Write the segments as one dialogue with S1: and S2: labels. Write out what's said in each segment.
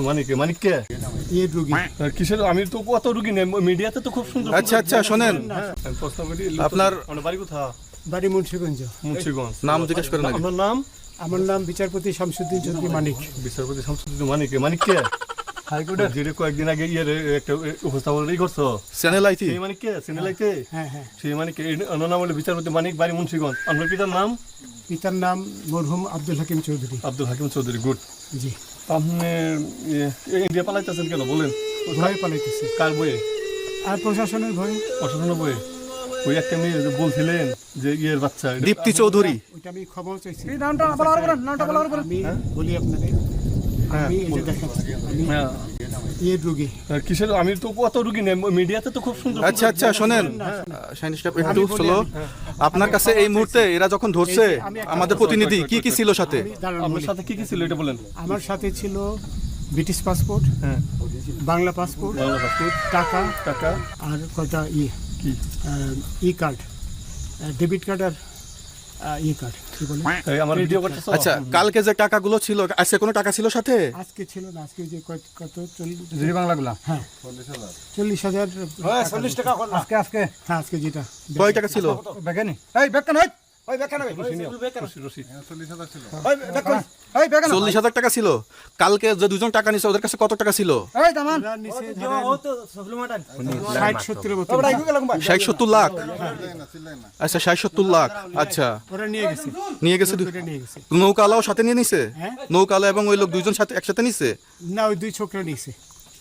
S1: মানিকে মানিককে
S2: এর রুগী।
S1: কিসের? আমি তো কত রুগী নেই। মিডিয়াতে তো খুব সুন্দর
S3: আচ্ছা, আচ্ছা, শোনেন।
S1: প্রশ্ন করি
S3: আপনার-
S1: আপনার বাড়ি কোথা
S2: বাড়ি মুন্সিগঞ্জ।
S1: মুন্সিগঞ্জ।
S3: নাম জিজ্ঞেস করেন
S1: আপনার নাম?
S2: আমার নাম বিচারপতি শামসুদ্দিন চৌধুরী মানিক।
S1: বিচারপতি শামসুদ্দিন মানিকে মানিককে হাইকোর্টের যেটা কয়েকদিন আগে ইয়ে একটা করছ।
S3: চ্যানেল
S1: সেই মানিককে
S2: হ্যাঁ হ্যাঁ
S1: সেই মানিককে ওনার নাম হলো বিচারপতি মানিক বাড়ি মুন্সিগঞ্জ। আপনার পিতার নাম?
S2: পিতার নাম মরহুম আব্দুল হাকিম চৌধুরী।
S1: আব্দুল হাকিম চৌধুরী গুড।
S2: জি।
S1: আপনি ইন্ডিয়া পালাইতেছেন কেন? বলেন।
S2: ভয়ে পালাইতেছে।
S1: কার বইয়ে
S2: আর প্রশাসনের ভয়ে।
S1: প্রশাসনের বইয়ে ওই একটা মেয়ে বলছিলেন যে ইয়ের বাচ্চা
S3: দীপ্তি চৌধুরী।
S2: ওইটা আমি খবর চাইছি।
S4: নামটা বলা নামটা বলা
S2: বলি আপনাকে আমি এই যে দেখাচ্ছি
S1: হ্যাঁ
S2: রুগী।
S1: আর কিসের? আমি তো কত রুগী নেই মিডিয়াতে তো খুব সুন্দর
S3: আচ্ছা আচ্ছা শোনেন। শাইনিশ একটু স্লো আপনার কাছে এই মুহূর্তে এরা যখন ধরছে আমাদের প্রতিনিধি কি কি ছিল সাথে?
S2: আমি দাঁড়ান
S1: আপনার
S2: বলি।
S1: সাথে কি কি ছিল এটা বলেন।
S2: আমার সাথে ছিল ব্রিটিশ পাসপোর্ট
S1: হ্যাঁ।
S2: বাংলা পাসপোর্ট
S1: বাংলা পাসপোর্ট
S2: টাকা
S1: টাকা।
S2: আর কটা ই
S1: কি?
S2: ই কার্ড ডেবিট কার্ড আর ই কার্ড কি বলে?
S1: আমার ভিডিও
S3: আচ্ছা কালকে যে টাকাগুলো ছিল আজকে কোনো টাকা ছিল সাথে?
S2: আজকে ছিল না আজকে যে কত কত চল্লিশ
S4: বাংলাগুলা?
S2: হ্যাঁ। চল্লিশ হাজার।
S4: চল্লিশ টাকা আজকে আজকে।
S2: হ্যাঁ আজকে যেটা।
S3: কয় টাকা ছিল?
S4: বেগানি এই বেগান হই
S3: চল্লিশ হাজার টাকা ছিল। কালকে যে দুজন টাকা নিছে ওদের কাছে কত টাকা ছিল?
S2: ষাট
S3: সত্তর লাখ? আচ্ছা ষাট সত্তর লাখ। আচ্ছা।
S2: নিয়ে গেছে।
S3: নৌকালাও সাথে নিয়ে নিছে?
S2: হ্যাঁ?
S3: নৌকালা এবং ওই লোক দুইজন সাথে একসাথে নিছে?
S2: না ওই দুই ছোকরা নিয়েছে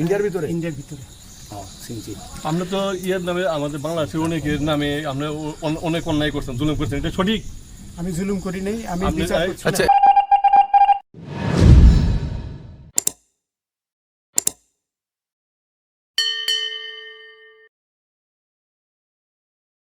S4: ইন্ডিয়ার ভিতরে?
S2: ইন্ডিয়ার ভিতরে।
S1: আমরা তো ইয়ের নামে আমাদের বাংলাদেশের অনেকের নামে আমরা অনেক অন্যায় করছেন জুলুম করছেন এটা সঠিক?
S2: আমি জুলুম করি নাই আমি।
S3: আচ্ছা।